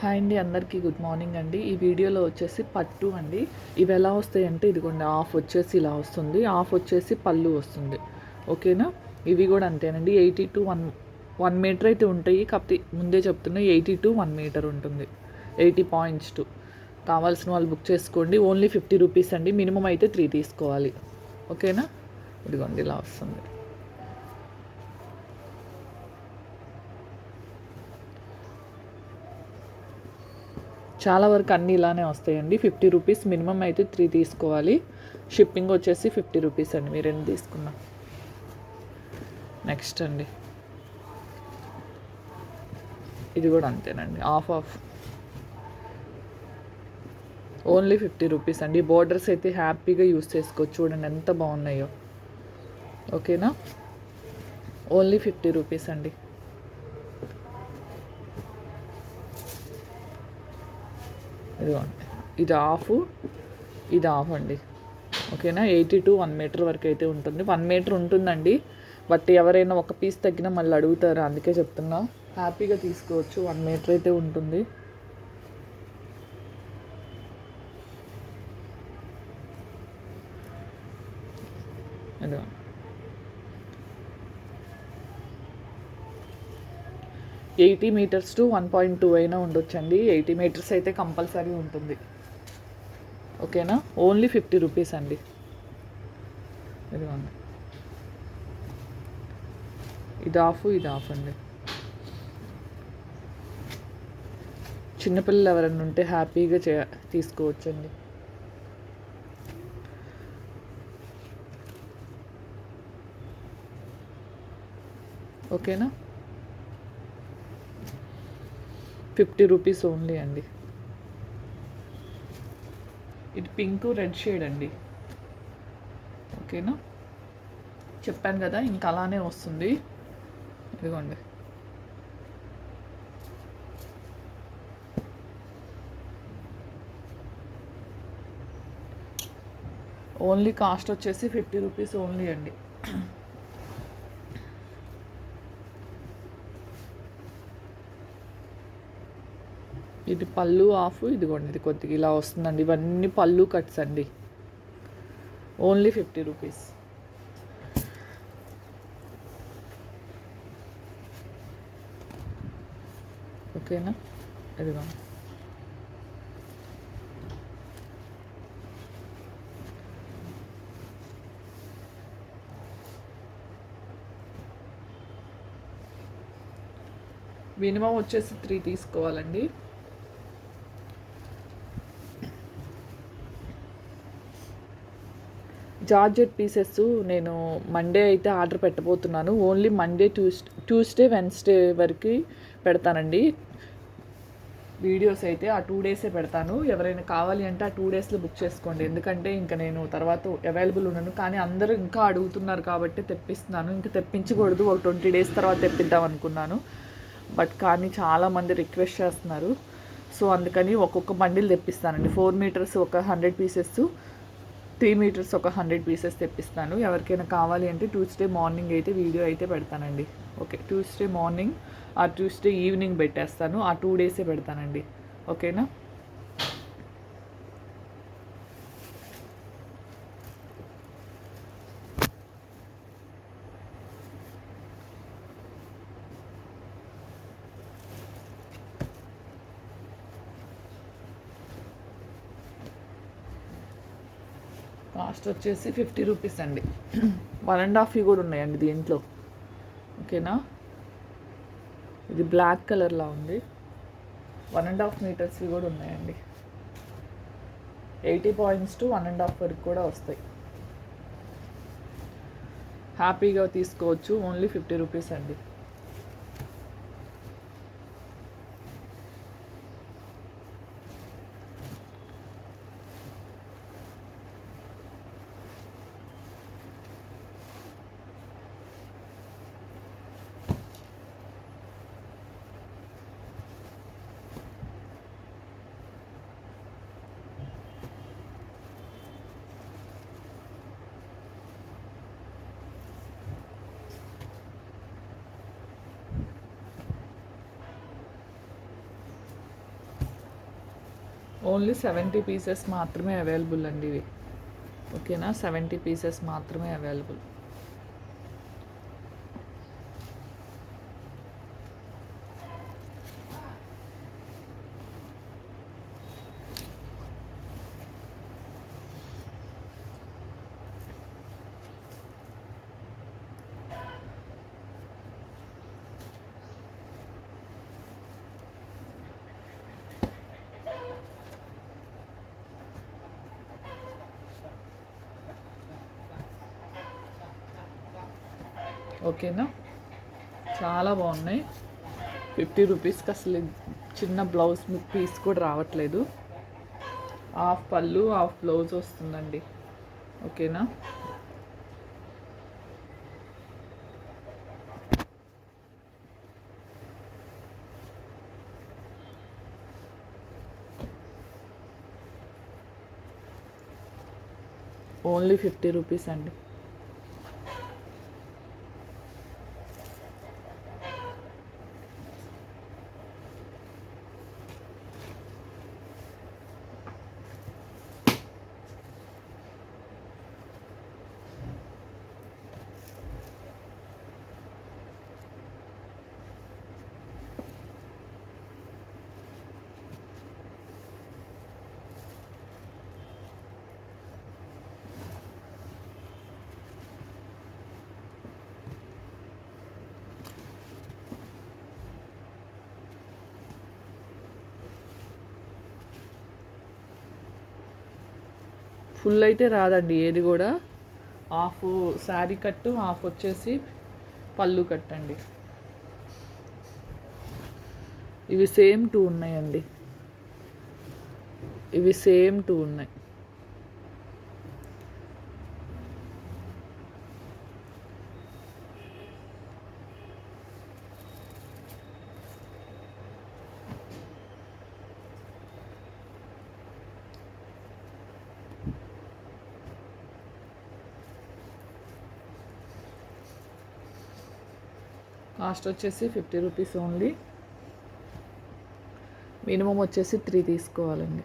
Hi అండి అందరికీ good morning అండి. ఈ వీడియోలో వచ్చేసి పట్టు అండి. ఇవి ఎలా వస్తాయి అంటే ఇదిగోండి హాఫ్ వచ్చేసి ఇలా వస్తుంది హాఫ్ వచ్చేసి పళ్ళు వస్తుంది. ఓకేనా? ఇవి కూడా అంతేనండి. Eighty to one one meter అయితే ఉంటాయి. కాకపోతే ముందే చెప్తున్నా ఎయిటీ టు వన్ మీటర్ ఉంటుంది. Eighty points to. కావాల్సిన వాళ్ళు బుక్ చేసుకోండి. ఓన్లీ ఫిఫ్టీ రూపీస్ అండి. మినిమం అయితే త్రీ తీసుకోవాలి. ఓకేనా? ఇదిగోండి ఇలా వస్తుంది. చాలా వరకు అన్నీ ఇలానే వస్తాయండి. ఫిఫ్టీ రూపీస్ మినిమం అయితే త్రీ తీసుకోవాలి. షిప్పింగ్ వచ్చేసి ఫిఫ్టీ రూపీస్ అండి మీరు ఎన్ని తీసుకున్నా. నెక్స్ట్ అండి. ఇది కూడా అంతేనండి. Off off. Only fifty rupees అండి. బోర్డర్స్ అయితే హ్యాపీగా యూస్ చేసుకోవచ్చు. చూడండి ఎంత బాగున్నాయో. ఓకేనా? ఓన్లీ ఫిఫ్టీ రూపీస్ అండి. ఇదిగోండి. ఇది ఆఫ్ ఇది ఆఫ్ అండి. ఓకేనా? ఎయిటీ టు వన్ మీటర్ వరకు అయితే ఉంటుంది. వన్ మీటర్ ఉంటుందండి. బట్ ఎవరైనా ఒక పీస్ తగ్గినా మళ్ళీ అడుగుతారు? అందుకే చెప్తున్నా. హ్యాపీగా తీసుకోవచ్చు. వన్ మీటర్ అయితే ఉంటుంది. ఇదిగో eighty meters to one point two అయినా ఉండొచ్చండి. ఎయిటీ మీటర్స్ అయితే కంపల్సరీ ఉంటుంది. ఓకేనా? ఓన్లీ ఫిఫ్టీ రూపీస్ అండి. ఇదిగోండి. ఇది ఆఫ్ ఇది ఆఫ్ అండి. చిన్నపిల్లలు ఎవరైనా ఉంటే హ్యాపీగా చే తీసుకోవచ్చండి. ఓకేనా? ఫిఫ్టీ రూపీస్ ఓన్లీ అండి. ఇది పింక్ రెడ్ షేడ్ అండి. ఓకేనా? చెప్పాను కదా ఇంకా అలానే వస్తుంది. ఇదిగోండి. ఓన్లీ కాస్ట్ వచ్చేసి ఫిఫ్టీ రూపీస్ ఓన్లీ అండి. ఇది పళ్ళు ఆఫ్ ఇదిగోండి ఇది కొద్దిగా ఇలా వస్తుందండి. ఇవన్నీ పళ్ళు కట్స్ అండి. ఓన్లీ ఫిఫ్టీ రూపీస్ ఓకేనా? ఇదిగో. మినిమం వచ్చేసి త్రీ తీసుకోవాలండి. జార్జెట్ పీసెస్ నేను మండే అయితే order పెట్టబోతున్నాను. Only Monday tues Tuesday Wednesday వరకు పెడతానండి. వీడియోస్ అయితే ఆ టూ డేసే పెడతాను. ఎవరైనా కావాలి అంటే ఆ టూ డేస్లో బుక్ చేసుకోండి. ఎందుకంటే ఇంకా నేను తర్వాత అవైలబుల్ ఉన్నాను. కానీ అందరూ ఇంకా అడుగుతున్నారు కాబట్టి తెప్పిస్తున్నాను. ఇంకా తెప్పించకూడదు. ఒక ట్వంటీ డేస్ తర్వాత తెప్పిద్దాం అనుకున్నాను. బట్ కానీ చాలామంది రిక్వెస్ట్ చేస్తున్నారు. సో అందుకని ఒక్కొక్క బండిల్ తెప్పిస్తానండి. ఫోర్ మీటర్స్ ఒక హండ్రెడ్ పీసెస్. త్రీ మీటర్స్ ఒక హండ్రెడ్ పీసెస్ తెప్పిస్తాను. ఎవరికైనా కావాలి అంటే ట్యూస్డే మార్నింగ్ అయితే వీడియో అయితే పెడతానండి. ఓకే ట్యూస్డే మార్నింగ్ ఆ ట్యూస్డే ఈవినింగ్ పెట్టేస్తాను. ఆ టూ డేసే పెడతానండి. ఓకేనా? కాస్ట్ వచ్చేసి ఫిఫ్టీ రూపీస్ అండి. వన్ అండ్ హాఫ్ కూడా ఉన్నాయండి దీంట్లో. ఓకేనా? ఇది బ్లాక్ కలర్లా ఉంది. వన్ అండ్ హాఫ్ మీటర్స్వి కూడా ఉన్నాయండి. Eighty points to one and half వరకు కూడా వస్తాయి. హ్యాపీగా తీసుకోవచ్చు. ఓన్లీ ఫిఫ్టీ రూపీస్ అండి. ఓన్లీ సెవెంటీ పీసెస్ మాత్రమే అవైలబుల్ అండి ఇవి. ఓకేనా? సెవెంటీ పీసెస్ మాత్రమే అవైలబుల్. ఓకేనా? చాలా బాగున్నాయి. ఫిఫ్టీ రూపీస్కి అసలు చిన్న బ్లౌజ్ పీస్ కూడా రావట్లేదు. హాఫ్ పళ్ళు హాఫ్ బ్లౌజ్ వస్తుందండి. ఓకేనా? ఓన్లీ ఫిఫ్టీ రూపీస్ అండి. ఫుల్ అయితే రాదండి ఏది కూడా. హాఫ్ శారీ కట్టు హాఫ్ వచ్చేసి పళ్ళు కట్టండి. ఇవి సేమ్ టూ ఉన్నాయండి. ఇవి సేమ్ టూ ఉన్నాయి. కాస్ట్ వచ్చేసి ఫిఫ్టీ రూపీస్ ఓన్లీ. మినిమం వచ్చేసి త్రీ తీసుకోవాలండి.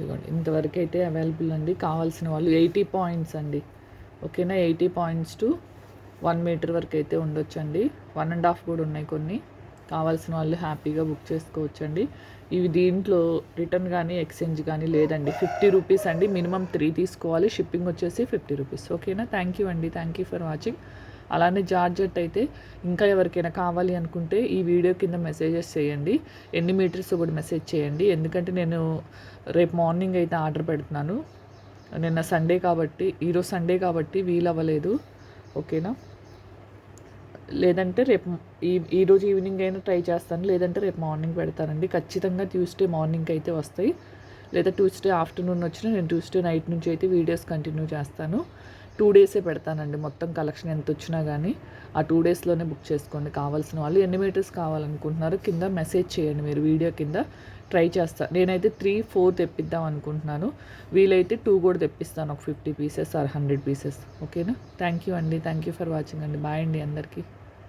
ఇదిగోండి ఇంతవరకు అయితే అవైలబుల్ అండి. కావాల్సిన వాళ్ళు ఎయిటీ పాయింట్స్ అండి. ఓకేనా? Eighty points to one meter వరకు అయితే ఉండొచ్చండి. వన్ అండ్ హాఫ్ కూడా ఉన్నాయి కొన్ని. కావాల్సిన వాళ్ళు హ్యాపీగా బుక్ చేసుకోవచ్చండి. ఇవి దీంట్లో రిటర్న్ కానీ ఎక్స్చేంజ్ కానీ లేదండి. ఫిఫ్టీ రూపీస్ అండి. మినిమం త్రీ తీసుకోవాలి. షిప్పింగ్ వచ్చేసి ఫిఫ్టీ రూపీస్. ఓకేనా? థ్యాంక్ యూ అండి. Thank you for watching. అలానే జార్జెట్ అయితే ఇంకా ఎవరికైనా కావాలి అనుకుంటే ఈ వీడియో కింద మెసేజెస్ చేయండి. ఎన్ని మీటర్స్ కూడా మెసేజ్ చేయండి. ఎందుకంటే నేను రేపు మార్నింగ్ అయితే ఆర్డర్ పెడుతున్నాను. నిన్న సండే కాబట్టి ఈరోజు సండే కాబట్టి వీలవ్వలేదు. ఓకేనా? లేదంటే రేపు ఈ ఈరోజు ఈవినింగ్ అయినా ట్రై చేస్తాను. లేదంటే రేపు మార్నింగ్ పెడతానండి. ఖచ్చితంగా ట్యూస్డే మార్నింగ్ అయితే వస్తాయి. లేదా ట్యూస్డే ఆఫ్టర్నూన్ వచ్చినా నేను ట్యూస్డే నైట్ నుంచి అయితే వీడియోస్ కంటిన్యూ చేస్తాను. టూ డేసే పెడతానండి. మొత్తం కలెక్షన్ ఎంత వచ్చినా కానీ ఆ టూ డేస్లోనే బుక్ చేసుకోండి. కావాల్సిన వాళ్ళు ఎన్ని మీటర్స్ కావాలనుకుంటున్నారు కింద మెసేజ్ చేయండి మీరు వీడియో కింద. ట్రై చేస్తాను నేనైతే త్రీ ఫోర్ తెప్పిద్దాం అనుకుంటున్నాను. వీలైతే టూ కూడా తెప్పిస్తాను. ఒక fifty pieces or hundred pieces. ఓకేనా? థ్యాంక్ యూ అండి. థ్యాంక్ యూ ఫర్ వాచింగ్ అండి. బాయ్ అండి అందరికీ.